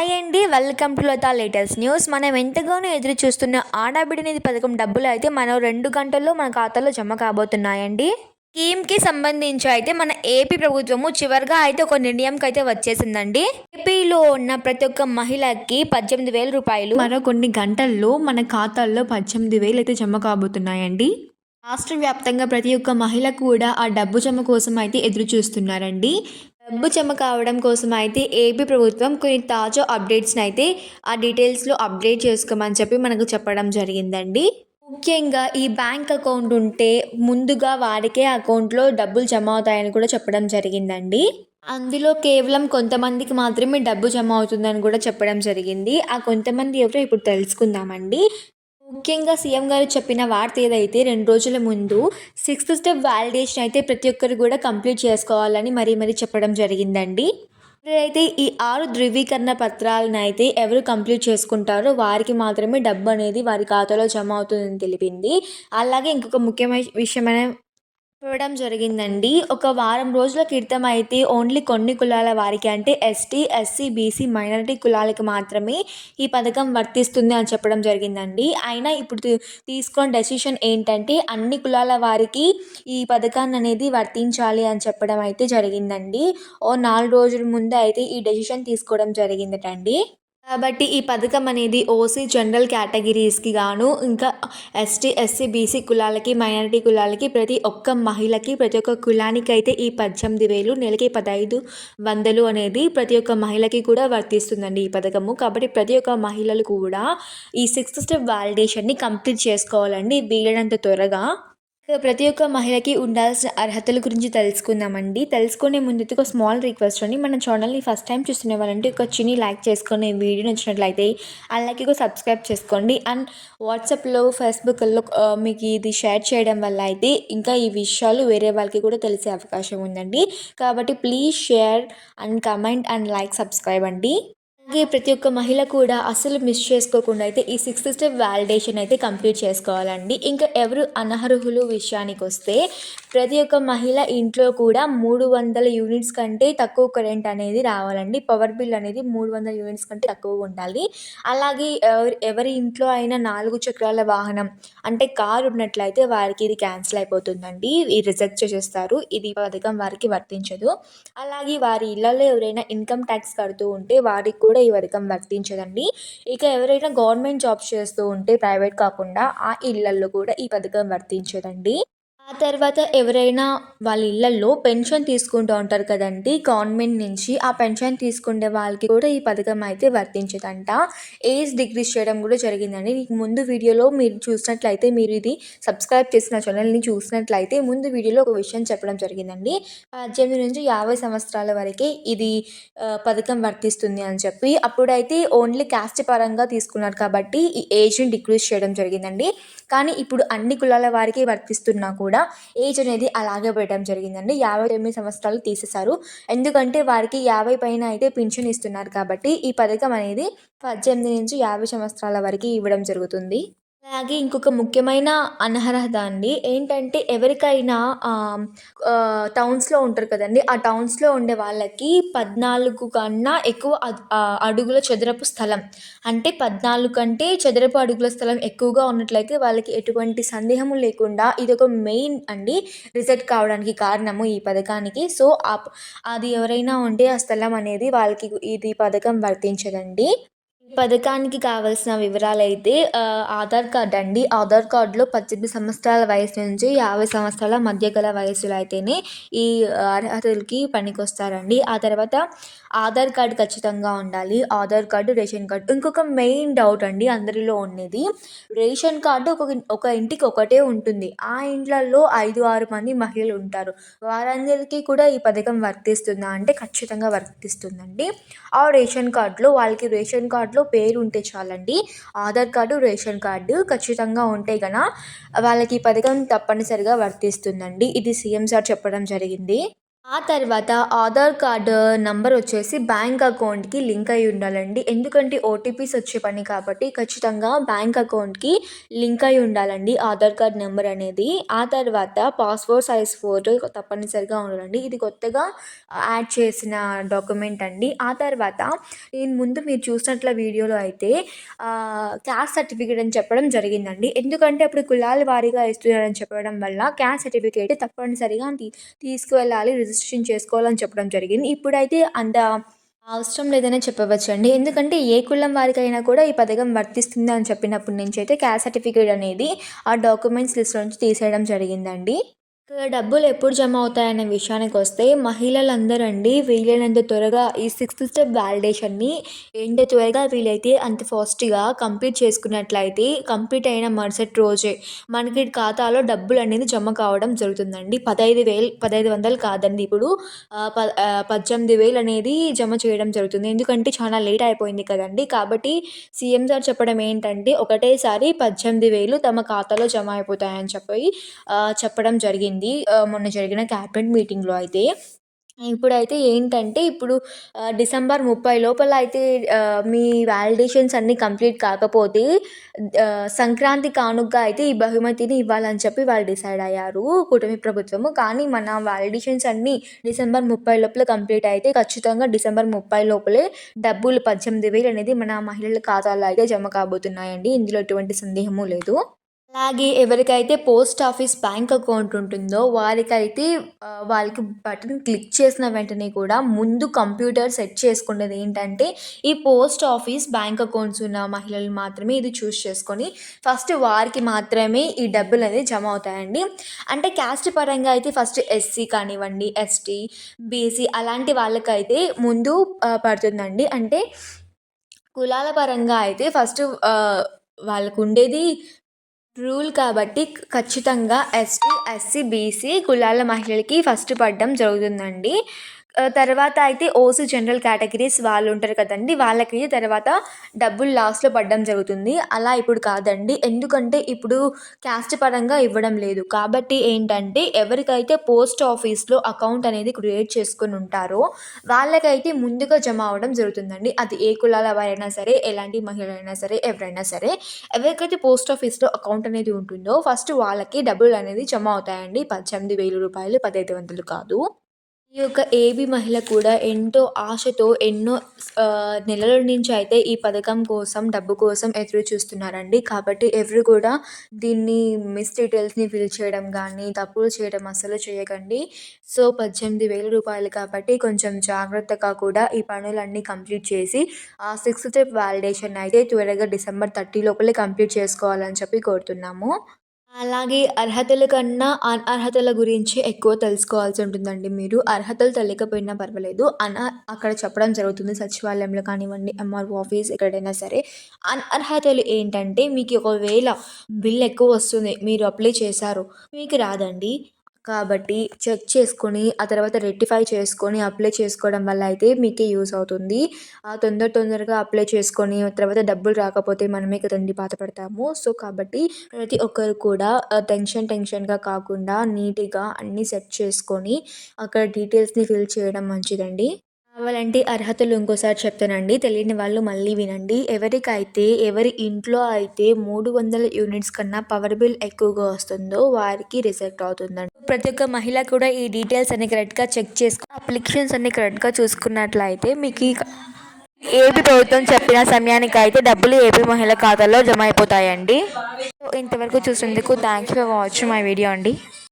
Hi అండి welcome to Latha latest news మనం ఎంతగానో ఎదురు చూస్తున్న ఆడబిడ్డ నిధి పథకం డబ్బులు అయితే మనం రెండు గంటల్లో మన ఖాతాలో జమ కాబోతున్నాయండి. స్కీమ్కి సంబంధించి అయితే మన ఏపీ ప్రభుత్వము చివరిగా అయితే ఒక నిర్ణయంకి అయితే వచ్చేసిందండి. ఏపీలో ఉన్న ప్రతి ఒక్క మహిళకి పద్దెనిమిది వేల రూపాయలు. మరో కొన్ని గంటల్లో మన ఖాతాల్లో పద్దెనిమిది వేలు అయితే జమ కాబోతున్నాయండి. రాష్ట్ర వ్యాప్తంగా ప్రతి ఒక్క మహిళ కూడా ఆ డబ్బు జమ కోసం అయితే ఎదురు చూస్తున్నారండి. డబ్బు జమ కావడం కోసం అయితే ఏపీ ప్రభుత్వం కొన్ని తాజా అప్డేట్స్ని అయితే ఆ డీటెయిల్స్లో అప్డేట్ చేసుకోమని చెప్పి మనకు చెప్పడం జరిగిందండి. ముఖ్యంగా ఈ బ్యాంక్ అకౌంట్ ఉంటే ముందుగా వారికే అకౌంట్లో డబ్బులు జమ అవుతాయని కూడా చెప్పడం జరిగిందండి. అందులో కేవలం కొంతమందికి మాత్రమే డబ్బు జమ అవుతుందని కూడా చెప్పడం జరిగింది. ఆ కొంతమంది ఎవరో ఇప్పుడు తెలుసుకుందామండి. ముఖ్యంగా సీఎం గారు చెప్పిన వార్త ఏదైతే రెండు రోజుల ముందు సిక్స్త్ స్టెప్ వ్యాలిడేషన్ అయితే ప్రతి ఒక్కరు కూడా కంప్లీట్ చేసుకోవాలని మరీ మరీ చెప్పడం జరిగిందండి. అయితే ఈ ఆరు ధృవీకరణ పత్రాలను అయితే ఎవరు కంప్లీట్ చేసుకుంటారో వారికి మాత్రమే డబ్బు అనేది వారి ఖాతాలో జమ అవుతుందని తెలిపింది. అలాగే ఇంకొక ముఖ్యమైన విషయమైన చూడడం జరిగిందండి. ఒక వారం రోజుల క్రితం అయితే ఓన్లీ కొన్ని కులాల వారికి అంటే ఎస్టీ ఎస్సీ బీసీ మైనారిటీ కులాలకి మాత్రమే ఈ పథకం వర్తిస్తుంది అని చెప్పడం జరిగిందండి. అయినా ఇప్పుడు తీసుకున్న డెసిషన్ ఏంటంటే అన్ని కులాల వారికి ఈ పథకాన్ని అనేది వర్తించాలి అని చెప్పడం అయితే జరిగిందండి. ఓ నాలుగు రోజుల ముందు అయితే ఈ డెసిషన్ తీసుకోవడం జరిగిందటండి. కాబట్టి ఈ పథకం అనేది ఓసీ జనరల్ కేటగిరీస్కి గాను ఇంకా ఎస్టీ ఎస్సీ బీసీ కులాలకి మైనారిటీ కులాలకి ప్రతి ఒక్క మహిళకి ప్రతి ఒక్క కులానికి అయితే ఈ పద్దెనిమిది వేలు నెలకి పదహైదు వందలు అనేది ప్రతి ఒక్క మహిళకి కూడా వర్తిస్తుందండి ఈ పథకము. కాబట్టి ప్రతి ఒక్క మహిళలు కూడా ఈ సిక్స్త్ స్టెప్ వ్యాలిడేషన్ని కంప్లీట్ చేసుకోవాలండి వీలైనంత త్వరగా. ప్రతి ఒక్క మహిళకి ఉండాల్సిన అర్హతల గురించి తెలుసుకుందామండి. తెలుసుకునే ముందు ఒక స్మాల్ రిక్వెస్ట్ అండి. మన ఛానల్ని ఫస్ట్ టైం చూస్తున్న వాళ్ళంటే ఒక చిన్ని లైక్ చేసుకొని వీడియో నచ్చినట్లయితే అలాగే ఒక సబ్స్క్రైబ్ చేసుకోండి. అండ్ వాట్సాప్లో ఫేస్బుక్లో మీకు ఇది షేర్ చేయడం వల్ల అయితే ఇంకా ఈ విషయాలు వేరే వాళ్ళకి కూడా తెలిసే అవకాశం ఉందండి. కాబట్టి please share and comment and like subscribe అండి. అలాగే ప్రతి ఒక్క మహిళ కూడా అసలు మిస్ చేసుకోకుండా అయితే ఈ సిక్స్త్ స్టెప్ వ్యాలిడేషన్ అయితే కంప్లీట్ చేసుకోవాలండి. ఇంకా ఎవరు అనర్హులు విషయానికి వస్తే ప్రతి ఒక్క మహిళ ఇంట్లో కూడా మూడు వందల యూనిట్స్ కంటే తక్కువ కరెంట్ అనేది రావాలండి. పవర్ బిల్ అనేది మూడు వందల యూనిట్స్ కంటే తక్కువ ఉండాలి. అలాగే ఎవరి ఎవరి ఇంట్లో అయినా నాలుగు చక్రాల వాహనం అంటే కారు ఉన్నట్లయితే వారికి ఇది క్యాన్సిల్ అయిపోతుందండి. ఈ రిజెక్ట్ చేసేస్తారు. ఇది పథకం వారికి వర్తించదు. అలాగే వారి ఇళ్ళలో ఎవరైనా ఇన్కమ్ ట్యాక్స్ కడుతూ ఉంటే వారికి కూడా ఈ పథకం వర్తించదండి. ఇక ఎవరైనా గవర్నమెంట్ జాబ్స్ చేస్తూ ఉంటే ప్రైవేట్ కాకుండా ఆ ఇళ్ళలో కూడా ఈ పథకం వర్తించదండి. ఆ తర్వాత ఎవరైనా వాళ్ళ ఇళ్ళలో పెన్షన్ తీసుకుంటూ ఉంటారు కదండి. గవర్నమెంట్ నుంచి ఆ పెన్షన్ తీసుకునే వాళ్ళకి కూడా ఈ పథకం అయితే వర్తించదంట. ఏజ్ డిగ్రీస్ చేయడం కూడా జరిగిందండి. నీకు ముందు వీడియోలో మీరు చూసినట్లయితే మీరు ఇది సబ్స్క్రైబ్ చేసిన ఛానల్ని చూసినట్లయితే ముందు వీడియోలో ఒక విషయం చెప్పడం జరిగిందండి. పద్దెనిమిది నుంచి యాభై సంవత్సరాల వరకే ఇది పథకం వర్తిస్తుంది అని చెప్పి అప్పుడైతే ఓన్లీ క్యాస్ట్ పరంగా తీసుకున్నారు కాబట్టి ఈ ఏజ్ని డిక్రీజ్ చేయడం జరిగిందండి. కానీ ఇప్పుడు అన్ని కులాల వారికి వర్తిస్తున్నా కూడా ఏజ్ అనేది అలాగే పెట్టడం జరిగిందండి. యాభై తొమ్మిది సంవత్సరాలు తీసేశారు. ఎందుకంటే వారికి యాభై పైన అయితే పింఛన్ ఇస్తున్నారు కాబట్టి ఈ పథకం అనేది పద్దెనిమిది నుంచి యాభై సంవత్సరాల వరకు ఇవ్వడం జరుగుతుంది. అలాగే ఇంకొక ముఖ్యమైన అనర్హత అండి. ఏంటంటే ఎవరికైనా టౌన్స్లో ఉంటారు కదండి. ఆ టౌన్స్లో ఉండే వాళ్ళకి పద్నాలుగు కన్నా ఎక్కువ అడుగుల చదరపు స్థలం. అంటే పద్నాలుగు కంటే చదరపు అడుగుల స్థలం ఎక్కువగా ఉన్నట్లయితే వాళ్ళకి ఎటువంటి సందేహము లేకుండా ఇది ఒక మెయిన్ అండి రిజెక్ట్ కావడానికి కారణము ఈ పథకానికి. సో అది ఎవరైనా ఉంటే ఆ స్థలం అనేది వాళ్ళకి ఇది పథకం వర్తించదండి. పథకానికి కావాల్సిన వివరాలు అయితే ఆధార్ కార్డ్ అండి. ఆధార్ కార్డులో పద్దెనిమిది సంవత్సరాల వయసు నుంచి యాభై సంవత్సరాల మధ్య గల వయసులో అయితేనే ఈ అర్హతలకి పనికొస్తారండి. ఆ తర్వాత ఆధార్ కార్డు ఖచ్చితంగా ఉండాలి. Aadhaar card ration card. ఇంకొక మెయిన్ డౌట్ అండి అందరిలో ఉండేది రేషన్ కార్డు ఒక ఒక ఇంటికి ఒకటే ఉంటుంది. ఆ ఇంట్లలో ఐదు ఆరు మంది మహిళలు ఉంటారు. వారందరికీ కూడా ఈ పథకం వర్తిస్తుందా అంటే ఖచ్చితంగా వర్తిస్తుందండి. ఆ రేషన్ కార్డులో వాళ్ళకి రేషన్ కార్డులో పేరు ఉంటే చాలండి. ఆధార్ కార్డు రేషన్ కార్డు ఖచ్చితంగా ఉంటే గన. వాళ్ళకి ఈ పథకం తప్పనిసరిగా వర్తిస్తుందండి. ఇది సీఎం సార్ చెప్పడం జరిగింది. ఆ తర్వాత ఆధార్ కార్డు నంబర్ వచ్చేసి బ్యాంక్ అకౌంట్కి లింక్ అయి ఉండాలండి. ఎందుకంటే ఓటీపీస్ వచ్చే పని కాబట్టి ఖచ్చితంగా బ్యాంక్ అకౌంట్కి లింక్ అయి ఉండాలండి ఆధార్ కార్డ్ నెంబర్ అనేది. ఆ తర్వాత పాస్పోర్ట్ సైజ్ ఫోటో తప్పనిసరిగా ఉండాలండి. ఇది కొత్తగా యాడ్ చేసిన డాక్యుమెంట్ అండి. ఆ తర్వాత నేను ముందు మీరు చూసినట్ల వీడియోలో అయితే క్యాస్ట్ సర్టిఫికేట్ అని చెప్పడం జరిగిందండి. ఎందుకంటే అప్పుడు కులాల వారీగా ఇస్తున్నారని చెప్పడం వల్ల క్యాస్ట్ సర్టిఫికేట్ తప్పనిసరిగా తీ తీసుకువెళ్ళాలి రిజిస్ట్రేషన్ చేసుకోవాలని చెప్పడం జరిగింది. ఇప్పుడైతే అంత అవసరం లేదనే చెప్పవచ్చండి. ఎందుకంటే ఏ కులం వారికైనా కూడా ఈ పథకం వర్తిస్తుంది అని చెప్పినప్పటి నుంచి అయితే క్యాస్ట్ సర్టిఫికేట్ అనేది ఆ డాక్యుమెంట్స్ లిస్ట్ నుంచి తీసేయడం జరిగిందండి. డబ్బులు ఎప్పుడు జమ అవుతాయనే విషయానికి వస్తే మహిళలందరూ అండి వీలైనంత త్వరగా ఈ సిక్స్త్ స్టెప్ వ్యాలిడేషన్ని ఎంత త్వరగా వీలైతే అంత ఫాస్ట్గా కంప్లీట్ చేసుకున్నట్లయితే కంప్లీట్ అయిన మరుసటి రోజే మనకి ఖాతాలో డబ్బులు అనేది జమ కావడం జరుగుతుందండి. పదహైదు వేలు పదహైదు వందలు కాదండి ఇప్పుడు. ప పద్దెనిమిది వేలు అనేది జమ చేయడం జరుగుతుంది. ఎందుకంటే చాలా లేట్ అయిపోయింది కదండి. కాబట్టి సీఎం సార్ చెప్పడం ఏంటంటే ఒకటేసారి పద్దెనిమిది వేలు తమ ఖాతాలో జమ అయిపోతాయని చెప్పి చెప్పడం జరిగింది. జరిగింది. మొన్న జరిగిన క్యాబినెట్ మీటింగ్లో అయితే. ఇప్పుడైతే ఏంటంటే ఇప్పుడు డిసెంబర్ ముప్పై లోపల అయితే మీ వ్యాలిడేషన్స్ అన్నీ కంప్లీట్ కాకపోతే సంక్రాంతి కానుకగా అయితే ఈ బహుమతిని ఇవ్వాలని చెప్పి వాళ్ళు డిసైడ్ అయ్యారు కూటమి ప్రభుత్వము. కానీ మన వ్యాలిడేషన్స్ అన్నీ డిసెంబర్ ముప్పై లోపల కంప్లీట్ అయితే ఖచ్చితంగా డిసెంబర్ ముప్పై లోపలే డబ్బులు పద్దెనిమిది వేలు అనేది మన మహిళల ఖాతాలో అయితే జమ కాబోతున్నాయండి. ఇందులో ఎటువంటి సందేహము లేదు. అలాగే ఎవరికైతే పోస్ట్ ఆఫీస్ బ్యాంక్ అకౌంట్ ఉంటుందో వారికైతే వాళ్ళకి బటన్ క్లిక్ చేసిన వెంటనే కూడా ముందు కంప్యూటర్ సెట్ చేసుకునేది ఏంటంటే ఈ పోస్ట్ ఆఫీస్ బ్యాంక్ అకౌంట్స్ ఉన్న మహిళలు మాత్రమే ఇది చూస్ చేసుకొని ఫస్ట్ వారికి మాత్రమే ఈ డబ్బులు అనేది జమ అవుతాయండి. అంటే క్యాస్ట్ పరంగా అయితే ఫస్ట్ ఎస్సీ కానివ్వండి ఎస్టీ బీసీ అలాంటి వాళ్ళకైతే ముందు పడుతుందండి. అంటే కులాల పరంగా అయితే ఫస్ట్ వాళ్ళకు ఉండేది రూల్ కాబట్టి ఖచ్చితంగా ఎస్టీ ఎస్సీ బీసీ కులాల మహిళలకి ఫస్ట్ పడడం జరుగుతుందండి. తర్వాత అయితే ఓసీ జనరల్ కేటగిరీస్ వాళ్ళు ఉంటారు కదండి వాళ్ళకి తర్వాత డబ్బులు లాస్ట్లో పడడం జరుగుతుంది. అలా ఇప్పుడు కాదండి. ఎందుకంటే ఇప్పుడు క్యాస్ట్ పరంగా ఇవ్వడం లేదు. కాబట్టి ఏంటంటే ఎవరికైతే పోస్ట్ ఆఫీస్లో అకౌంట్ అనేది క్రియేట్ చేసుకుని ఉంటారో వాళ్ళకైతే ముందుగా జమ అవ్వడం జరుగుతుందండి. అది ఏ కులాల వారైనా సరే ఎలాంటి మహిళలైనా సరే ఎవరైనా సరే ఎవరికైతే పోస్ట్ ఆఫీస్లో అకౌంట్ అనేది ఉంటుందో ఫస్ట్ వాళ్ళకి డబ్బులు అనేది జమ అవుతాయండి. పద్దెనిమిది వేలు రూపాయలు పదహైదు వందలు కాదు. ఈ యొక్క ఏబీ మహిళ కూడా ఎంతో ఆశతో ఎన్నో నెలల నుంచి అయితే ఈ పథకం కోసం డబ్బు కోసం ఎదురు చూస్తున్నారండి. కాబట్టి ఎవరు కూడా దీన్ని మిస్ డీటెయిల్స్ని ఫిల్ చేయడం కానీ తప్పులు చేయడం అసలు చేయకండి. సో పద్దెనిమిది వేల రూపాయలు కాబట్టి కొంచెం జాగ్రత్తగా కూడా ఈ పనులన్నీ కంప్లీట్ చేసి ఆ సిక్స్త్ స్టెప్ వ్యాలిడేషన్ అయితే త్వరగా డిసెంబర్ థర్టీ లోపలే కంప్లీట్ చేసుకోవాలని చెప్పి కోరుతున్నాము. అలాగే అర్హతల కన్నా అనర్హతల గురించి ఎక్కువ తెలుసుకోవాల్సి ఉంటుందండి మీరు. అర్హతలు తెలియకపోయినా పర్వాలేదు. అన అక్కడ చెప్పడం జరుగుతుంది. సచివాలయంలో కానివ్వండి ఎంఆర్ఓ ఆఫీస్ ఎక్కడైనా సరే. అనర్హతలు ఏంటంటే మీకు ఒకవేళ బిల్ ఎక్కువ వస్తుంది మీరు అప్లై చేశారు మీకు రాదండి. కాబట్టి చెక్ చేసుకొని ఆ తర్వాత రెక్టిఫై చేసుకొని అప్లై చేసుకోవడం వల్ల అయితే మీకే యూస్ అవుతుంది. ఆ తొందర తొందరగా అప్లై చేసుకొని తర్వాత డబ్బులు రాకపోతే మనమే కదండి బాధపడతాము. సో కాబట్టి ప్రతి ఒక్కరు కూడా టెన్షన్ టెన్షన్గా కాకుండా నీట్గా అన్నీ సెట్ చేసుకొని అక్కడ డీటెయిల్స్ని ఫిల్ చేయడం మంచిదండి. కావాలంటే అర్హతలు ఇంకోసారి చెప్తానండి. తెలియని వాళ్ళు మళ్ళీ వినండి. ఎవరికైతే ఎవరి ఇంట్లో అయితే మూడు వందల యూనిట్స్ కన్నా పవర్ బిల్ ఎక్కువగా వస్తుందో వారికి రిజెక్ట్ అవుతుందండి. ప్రతి ఒక్క మహిళ కూడా ఈ డీటెయిల్స్ అన్ని కరెక్ట్గా చెక్ చేసుకుని అప్లికేషన్స్ అన్ని కరెక్ట్గా చూసుకున్నట్లయితే మీకు ఏపీ ప్రభుత్వం చెప్పిన సమయానికి అయితే డబ్బులు ఏపీ మహిళ ఖాతాలో జమ అయిపోతాయండి. సో ఇంతవరకు చూసినందుకు thank you for watching my video అండి.